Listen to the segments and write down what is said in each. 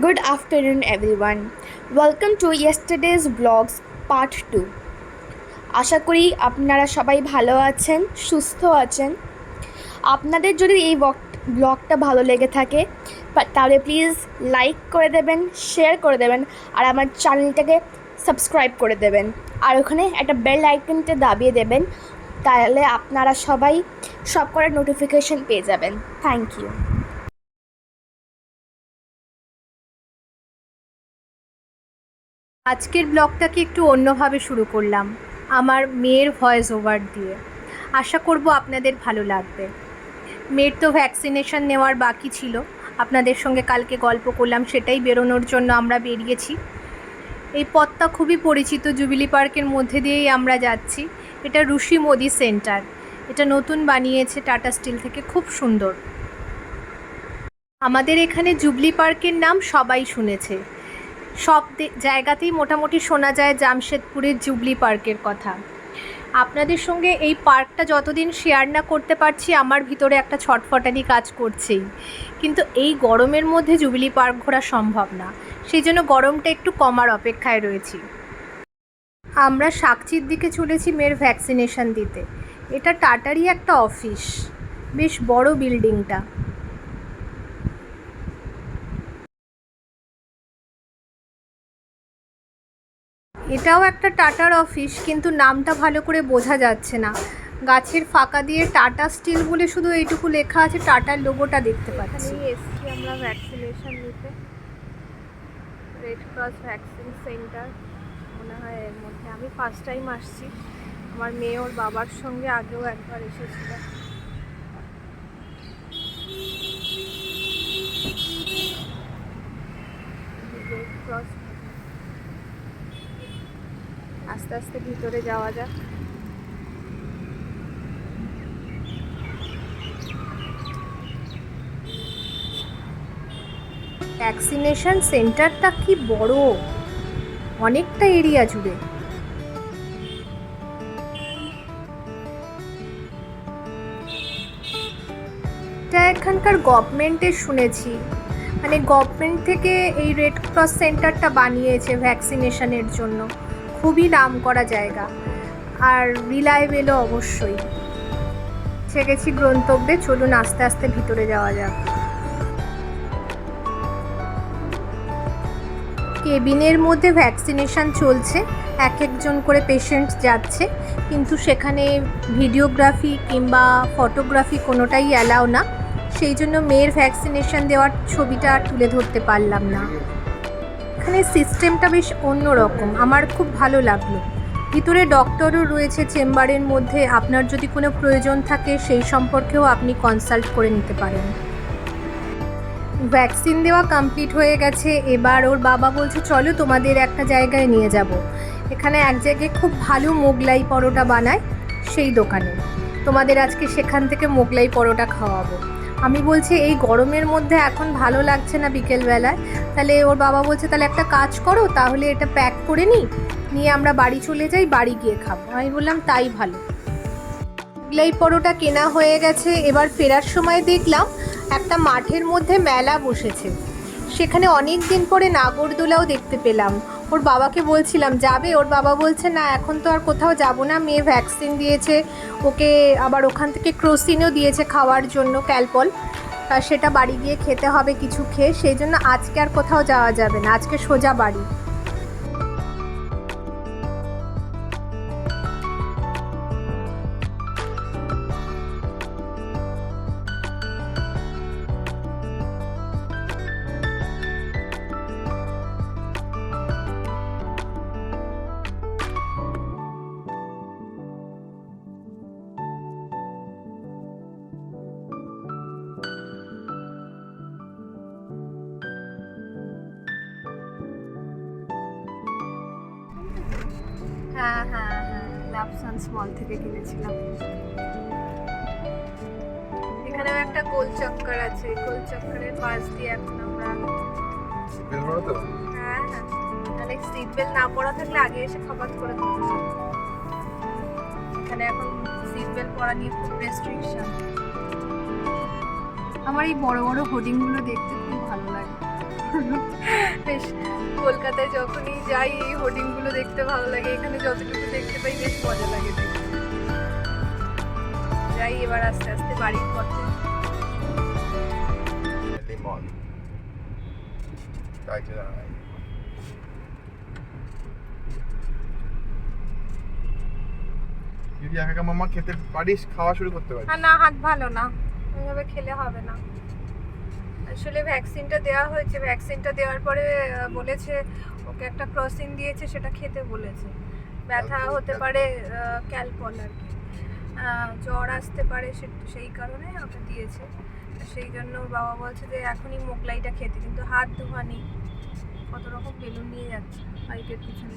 Good afternoon, everyone. Welcome to yesterday's vlogs part 2. আশা করি আপনারা সবাই ভালো আছেন সুস্থ আছেন আপনাদের যদি এই ব্লগটা ভালো লেগে থাকে তাহলে প্লিজ লাইক করে দেবেন শেয়ার করে দেবেন আর আমার চ্যানেলটাকে সাবস্ক্রাইব করে দেবেন আর ওখানে একটা বেল আইকনটা দাবিয়ে দেবেন তাহলে আপনারা সবাই সব করার নোটিফিকেশন পেয়ে যাবেন থ্যাংক ইউ আজকের ব্লগটাকে একটু অন্যভাবে শুরু করলাম, আমার মেয়ের ভয়েস ওভার দিয়ে। আশা করব আপনাদের ভালো লাগবে। মেয়ের তো ভ্যাকসিনেশন নেওয়ার বাকি ছিল। আপনাদের সঙ্গে কালকে গল্প করলাম, সেটাই বেরোনোর জন্য আমরা বেরিয়েছি। এই পথটা খুবই পরিচিত জুবিলি পার্কের মধ্যে দিয়েই আমরা যাচ্ছি। এটা ঋষি মোদি সেন্টার এটা নতুন বানিয়েছে টাটা স্টিল থেকে, খুব সুন্দর। আমাদের এখানে জুবলি পার্কের নাম সবাই শুনেছে। সব জায়গাতেই মোটামুটি শোনা যায় জামশেদপুরের জুবলি পার্কের কথা। আপনাদের সঙ্গে এই পার্কটা যতদিন শেয়ার না করতে পারছি, আমার ভিতরে একটা ছটফটানি কাজ করছেই। কিন্তু এই গরমের মধ্যে জুবিলি পার্ক ঘোরা সম্ভব না। সেই জন্য গরমটা একটু কমার অপেক্ষায় রয়েছি। আমরা সাকচির দিকে চলেছি মেয়ের ভ্যাকসিনেশন দিতে। এটা টাটারই একটা অফিস বেশ বড় বিল্ডিংটা এটাও একটা টাটার অফিস, কিন্তু নামটা ভালো করে বোঝা যাচ্ছে না। গাছের ফাঁকা দিয়ে টাটা স্টিল বলে শুধু এইটুকু লেখা আছে, টাটার লোগোটা দেখতে পাচ্ছি। এসছি আমরা ভ্যাকসিনেশন নিতে। রেড ক্রস ভ্যাকসিন সেন্টার মনে হয় এর মধ্যে। আমি ফার্স্ট টাইম আসছি। আমার মেয়ে ওর বাবার সঙ্গে আগেও একবার এসেছিল। রেড ক্রস আস্তে আস্তে ভিতরে যাওয়া যাক। ভ্যাকসিনেশন সেন্টারটা কি বড়? অনেকটা এরিয়া জুড়ে। এটা এখানকার গভর্নমেন্টের শুনেছি। মানে গভর্নমেন্ট থেকে এই রেড ক্রস সেন্টারটা বানিয়েছে ভ্যাকসিনেশনের জন্য। খুবই নাম করা জায়গা। আর রিলায়েবেলও অবশ্যই। সে গেছি গ্রন্তব্যে চলুন আস্তে আস্তে ভিতরে যাওয়া যাক। কেবিনের মধ্যে ভ্যাকসিনেশন চলছে, এক একজন করে পেশেন্ট যাচ্ছে, কিন্তু সেখানে ভিডিওগ্রাফি কিংবা ফটোগ্রাফি কোনোটাই অ্যালাও না। সেই জন্য মেয়ের ভ্যাকসিনেশন দেওয়ার ছবিটা তুলে ধরতে পারলাম না। এখানে সিস্টেমটা বেশ অন্যরকম। আমার খুব ভালো লাগল। ভিতরে ডক্টরও রয়েছে চেম্বারের মধ্যে। আপনার যদি কোনো প্রয়োজন থাকে, সেই সম্পর্কেও আপনি কনসাল্ট করে নিতে পারেন। ভ্যাকসিন দেওয়া কমপ্লিট হয়ে গেছে। এবার ওর বাবা বলছে, চলো তোমাদের একটা জায়গায় নিয়ে যাব। এখানে এক জায়গায় খুব ভালো মোগলাই পরোটা বানায়, সেই দোকানে। তোমাদের আজকে সেখান থেকে মোগলাই পরোটা খাওয়াবো। আমি বলছি, এই গরমের মধ্যে এখন ভালো লাগছে না বিকেলবেলায়। তাহলে ওর বাবা বলছে, তাহলে একটা কাজ করো, তাহলে এটা প্যাক করে নিই নিয়ে আমরা বাড়ি চলে যাই, বাড়ি গিয়ে খাব। আমি বললাম, তাই ভালো। মোগলাই পরোটা কেনা হয়ে গেছে, এবার ফেরার সময় দেখলাম একটা মাঠের মধ্যে মেলা বসেছে। সেখানে অনেক দিন পরে নাগরদোলাও দেখতে পেলাম। ওর বাবাকে বলছিলাম, যাবে? ওর বাবা বলছে, না, এখন তো আর কোথাও যাব না। মেয়ে ভ্যাকসিন দিয়েছে, ওকে আবার ওখান থেকে ক্রোসিনও দিয়েছে খাওয়ার জন্য ক্যালপল। সেটা বাড়ি গিয়ে খেতে হবে কিছু খেয়ে। সেই জন্য আজকে আর কোথাও যাওয়া যাবে না। আজকে সোজা বাড়ি। লাভসান্স মল থেকে কিনেছিলাম। এখানেও একটা গোল চক্কর আছে। গোল চক্করের পাশ দিয়ে এখন আমরা হ্যাঁ হ্যাঁ। তাহলে সিট বেল্ট না পরা থাকলে আগে এসে খপাত করে ধরতো এখানে এখন সিট বেল্ট পরা নিয়ে খুব রেস্ট্রিকশন আমার এই বড় বড় হোর্ডিংগুলো দেখতে খুব ভালো লাগে। বেশ কলকাতায় যখনই যাই এই হোর্ডিংগুলো দেখতে ভালো লাগে। এখানে যতটুকু দেখতে পাই বেশ মজা লাগে যাই এবার আস্তে আস্তে বাড়ির পথে। যদি একা মামা খেতে পারিস খাওয়া শুরু করতে পারিস। না হাত ভালো না। ওইভাবে খেলে হবে না। আসলে ভ্যাকসিনটা দেওয়া হয়েছে। ভ্যাকসিনটা দেওয়ার পরে বলেছে ওকে একটা ক্রসিং দিয়েছে সেটা খেতে বলেছে। ব্যথা হতে পারে ক্যালপল আর কি। জ্বর আসতে পারে সে- সেই কারণে ওকে দিয়েছে। সেই জন্য ওর বাবা বলছে যে এখনই মোগলাইটা খেতে। কিন্তু হাত ধোয়া নেই কত রকম বেলুন নিয়ে যাচ্ছে বাইকের পিছনে।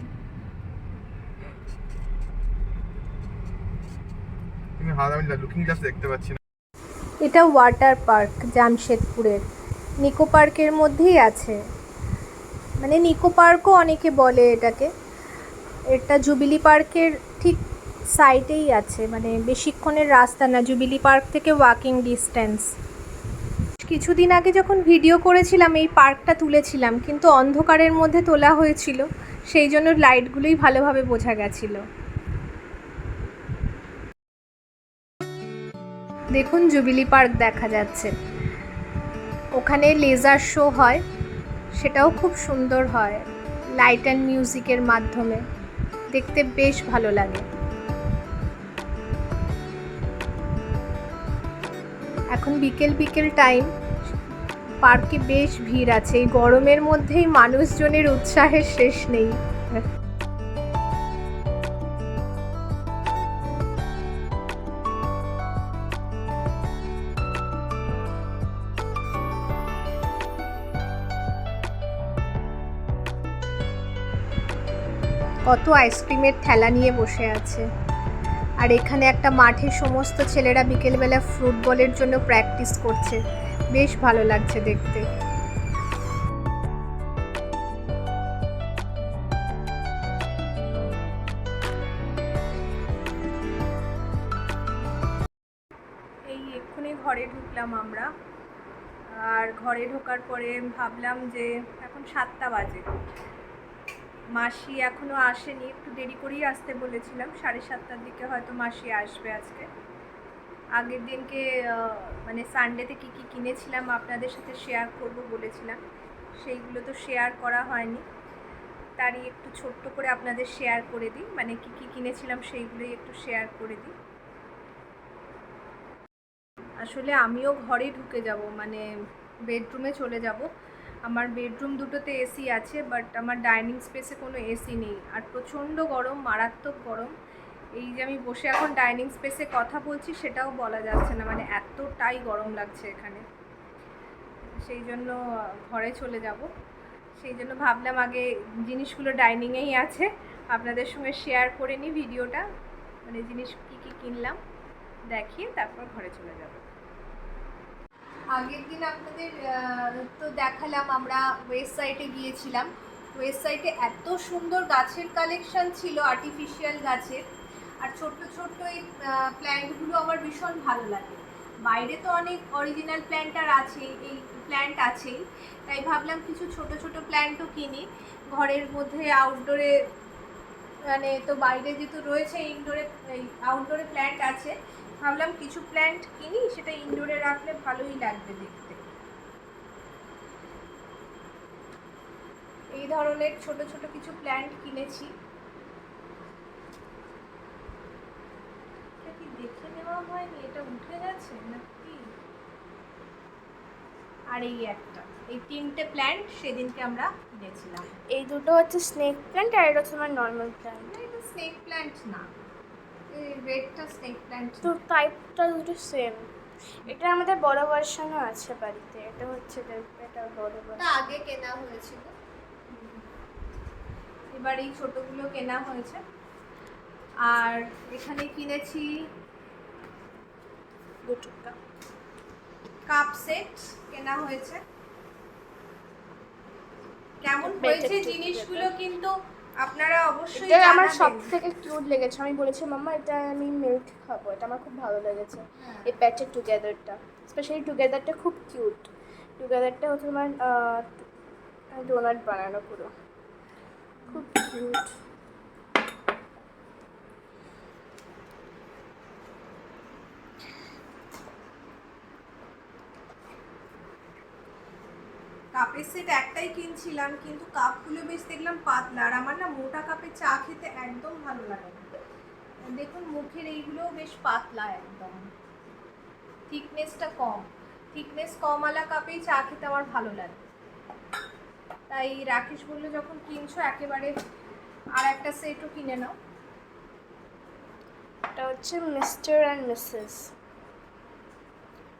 এটা ওয়াটার পার্ক জামশেদপুরের। নিকো পার্কের মধ্যেই আছে। মানে নিকো পার্কও অনেকে বলে এটাকে। এটা জুবিলি পার্কের ঠিক সাইডেই আছে মানে বেশিক্ষণের রাস্তা না, জুবিলি পার্ক থেকে ওয়াকিং ডিস্টেন্স কিছুদিন আগে যখন ভিডিও করেছিলাম, এই পার্কটা তুলেছিলাম, কিন্তু অন্ধকারের মধ্যে তোলা হয়েছিল, সেই জন্য লাইটগুলোই ভালোভাবে বোঝা গেছিল। দেখুন জুবিলি পার্ক দেখা যাচ্ছে। ওখানে লেজার শো হয়, সেটাও খুব সুন্দর হয় লাইট অ্যান্ড মিউজিকের মাধ্যমে। দেখতে বেশ ভালো লাগে। এখন বিকেল বিকেল টাইম পার্কে বেশ ভিড় আছে, এই গরমের মধ্যেই মানুষজনের উৎসাহের শেষ নেই। কত আইসক্রিমের ঠেলা নিয়ে বসে আছে। আর এখানে একটা মাঠে সমস্ত ছেলেরা বিকেলবেলা ফুটবলের জন্য প্র্যাকটিস করছে। বেশ ভালো লাগছে দেখতে। এই এক্ষুনি ঘরে ঢুকলাম আমরা। আর ঘরে ঢোকার পরে ভাবলাম যে এখন সাতটা বাজে। মাসি এখনও আসেনি, একটু দেরি করেই আসতে বলেছিলাম, সাড়ে সাতটার দিকে হয়তো মাসি আসবে আজকে। আগের দিনকে মানে সানডেতে কী কী কিনেছিলাম আপনাদের সাথে শেয়ার করব বলেছিলাম, সেইগুলো তো শেয়ার করা হয়নি। তারই একটু ছোট্ট করে আপনাদের শেয়ার করে দিই মানে কী কী কিনেছিলাম সেইগুলোই একটু শেয়ার করে দিই। আসলে আমিও ঘরে ঢুকে যাব মানে বেডরুমে চলে যাব। আমার বেডরুম দুটোতে এসি আছে বাট আমার ডাইনিং স্পেসে কোনো এসি নেই। আর প্রচণ্ড গরম, মারাত্মক গরম। এই যে আমি বসে এখন ডাইনিং স্পেসে কথা বলছি, সেটাও বলা যাচ্ছে না। মানে এতটাই গরম লাগছে এখানে। সেই জন্য ঘরে চলে যাব। সেই জন্য ভাবলাম আগে জিনিসগুলো ডাইনিংয়েই আছে। আপনাদের সঙ্গে শেয়ার করে নিই ভিডিওটা। মানে জিনিস কী কী কিনলাম, দেখিয়ে তারপর ঘরে চলে যাব। আগের দিন আপনাদের তো দেখালাম আমরা ওয়েস্ট সাইডে গিয়েছিলাম। ওয়েস্ট সাইডে এত সুন্দর গাছের কালেকশন ছিল আর্টিফিশিয়াল গাছের। আর ছোট্ট ছোট্ট এই প্ল্যান্টগুলো আমার ভীষণ ভালো লাগে। বাইরে তো অনেক অরিজিনাল প্ল্যান্ট আর আছেই এই প্ল্যান্ট আছেই। তাই ভাবলাম কিছু ছোট ছোট প্ল্যান্টও কিনি। ঘরের মধ্যে আউটডোরে মানে তো বাইরে যেহেতু রয়েছে ইনডোরে এই আউটডোরে প্ল্যান্ট আছে। ভাবলাম কিছু প্ল্যান্ট কিনি সেটা ইনডোরে রাখলে ভালোই লাগবে দেখতে। এই ধরনের ছোট ছোট কিছু প্ল্যান্ট কিনেছি। এটা কি দেখে নেওয়া হয়নি? এটা উঠে গেছে নাকি? আর এই একটা এই তিনটে প্ল্যান্ট সেদিনকে আমরা কিনেছিলাম। এই দুটো হচ্ছে স্নেক প্ল্যান্ট আর এটা হচ্ছে আমার নর্মাল প্ল্যান্ট না, এটা স্নেক প্ল্যান্ট না। রেডটা স্নেক প্ল্যান্ট তো টাইপটা দুটো সেম এটা আমাদের বড় ভার্সানও আছে বাড়িতে। এটা হচ্ছে এটা বড় ভার্সান আগে কেনা হয়েছিল। এবার এই ছোটগুলো কেনা হয়েছে। আর এখানে কিনেছি দুটো কাপ সেট কেনা হয়েছে। কেমন হয়েছে জিনিসগুলো কিন্তু আপনারা অবশ্যই এটা আমার। সব থেকে কিউট লেগেছে। আমি বলেছি মাম্মা এটা আমি মিল্ক খাব। এটা আমার খুব ভালো লেগেছে। হ্যাঁ। এই প্যাচের টুগেদারটা স্পেশালি টুগেদারটা খুব কিউট টুগেদারটা হচ্ছে তোমার ডোনাট বানানো পুরো। খুব কিউট কাপের সেট একটাই কিনছিলাম, কিন্তু কাপগুলো বেশ দেখলাম পাতলা। আর আমার না মোটা কাপে চা খেতে একদম ভালো লাগে দেখুন, মুখের এইগুলোও বেশ পাতলা একদম। থিকনেসটা কম। থিকনেস কমওয়ালা কাপেই চা খেতে আমার ভালো লাগে। তাই রাকেশ বলল, যখন কিনছো, একেবারে আর একটা সেটও কিনে নাও। এটা হচ্ছে mister and missus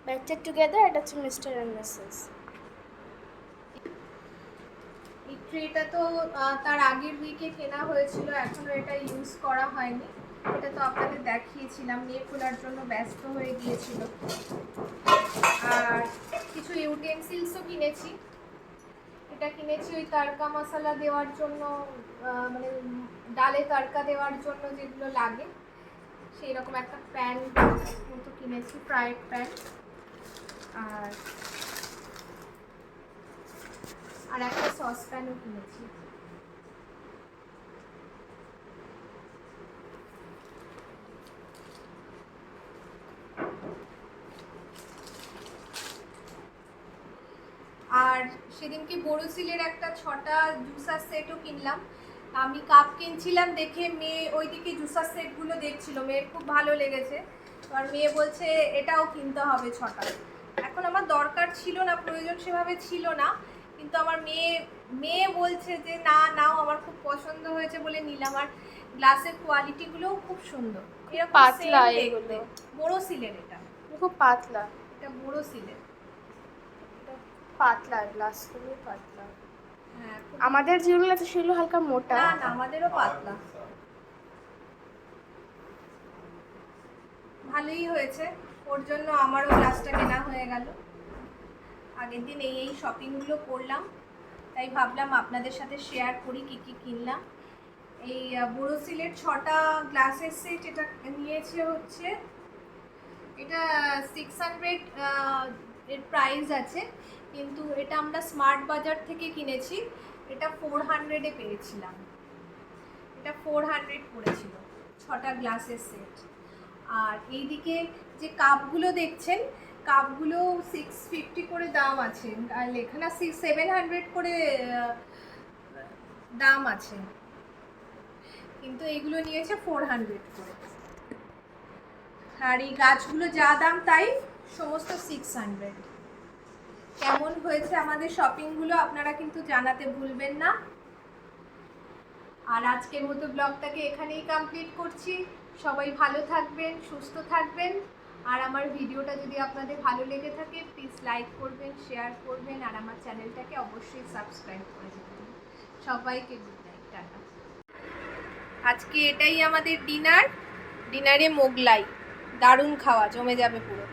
better together এটা হচ্ছে মিস্টার অ্যান্ড মিসেস এই ট্রেটা তো তার আগের উইকে কেনা হয়েছিল, এখনও এটা ইউজ করা হয়নি। এটা তো আপনাদের দেখিয়েছিলাম, মেয়ে খোলার জন্য ব্যস্ত হয়ে গিয়েছিল। আর কিছু ইউটেন্সিলসও কিনেছি। এটা কিনেছি ওই তারকা মশলা দেওয়ার জন্য মানে ডালে তারকা দেওয়ার জন্য যেগুলো লাগে সেই রকম একটা প্যান মতো কিনেছি ফ্রাইড প্যান আর আর একটা সসপ্যানও কিনেছি। আর সেদিনকে বোরোসিলের একটা ছটা জুসার সেটও কিনলাম। আমি কাপ কিনছিলাম দেখে মেয়ে ওইদিকে জুসার সেটগুলো দেখছিল, মেয়ের খুব ভালো লেগেছে। আর মেয়ে বলছে, এটাও কিনতে হবে ছটা। এখন আমার দরকার ছিল না, প্রয়োজন সেভাবে ছিল না। কিন্তু আমার মেয়ে মেয়ে বলছে যে না নাও আমার খুব পছন্দ হয়েছে বলে নিলাম। আর গ্লাসের কোয়ালিটিগুলোও খুব সুন্দর। এরকম পাতলা এগুলো। দেখতে। বোরোসিলের এটা। খুব পাতলা। এটা বোরোসিলের এটা পাতলা গ্লাসগুলো পাতলা। হ্যাঁ আমাদের যেগুলো আছে সেগুলো হালকা মোটা। না না আমাদেরও পাতলা। ভালোই হয়েছে। ওর জন্য আমারও গ্লাসটা কেনা হয়ে গেল। আগের দিন এই এই শপিংগুলো করলাম। তাই ভাবলাম আপনাদের সাথে শেয়ার করি কী কী কিনলাম। এই বোরোসিলের ছটা গ্লাসের সেট এটা নিয়েছে হচ্ছে। এটা সিক্স হান্ড্রেড এর প্রাইস আছে। কিন্তু এটা আমরা স্মার্ট বাজার থেকে কিনেছি। এটা ফোর হান্ড্রেডে পেয়েছিলাম। এটা ফোর হান্ড্রেড পড়েছিল, ছটা গ্লাসের সেট আর এইদিকে যে কাপগুলো দেখছেন কাপগুলো সিক্স ফিফটি করে দাম আছে। আর লেখানা সিক্স সেভেন হান্ড্রেড করে দাম আছে। কিন্তু এগুলো নিয়েছে ফোর হান্ড্রেড করে। আর এই গাছগুলো যা দাম, তাই সমস্ত সিক্স হান্ড্রেড কেমন হয়েছে আমাদের শপিংগুলো আপনারা কিন্তু জানাতে ভুলবেন না। আর আজকের মতো ব্লগটাকে এখানেই কমপ্লিট করছি। সবাই ভালো থাকবেন, সুস্থ থাকবেন। আর আমার ভিডিওটা যদি আপনাদের ভালো লেগে থাকে প্লিজ লাইক করবেন শেয়ার করবেন, আর আমার চ্যানেলটাকে অবশ্যই সাবস্ক্রাইব করে দেবেন। সবাইকে গুড নাইট টাটা। আজকে এটাই আমাদের ডিনার ডিনারে মোগলাই, দারুণ খাওয়া, জমে যাবে পুরো।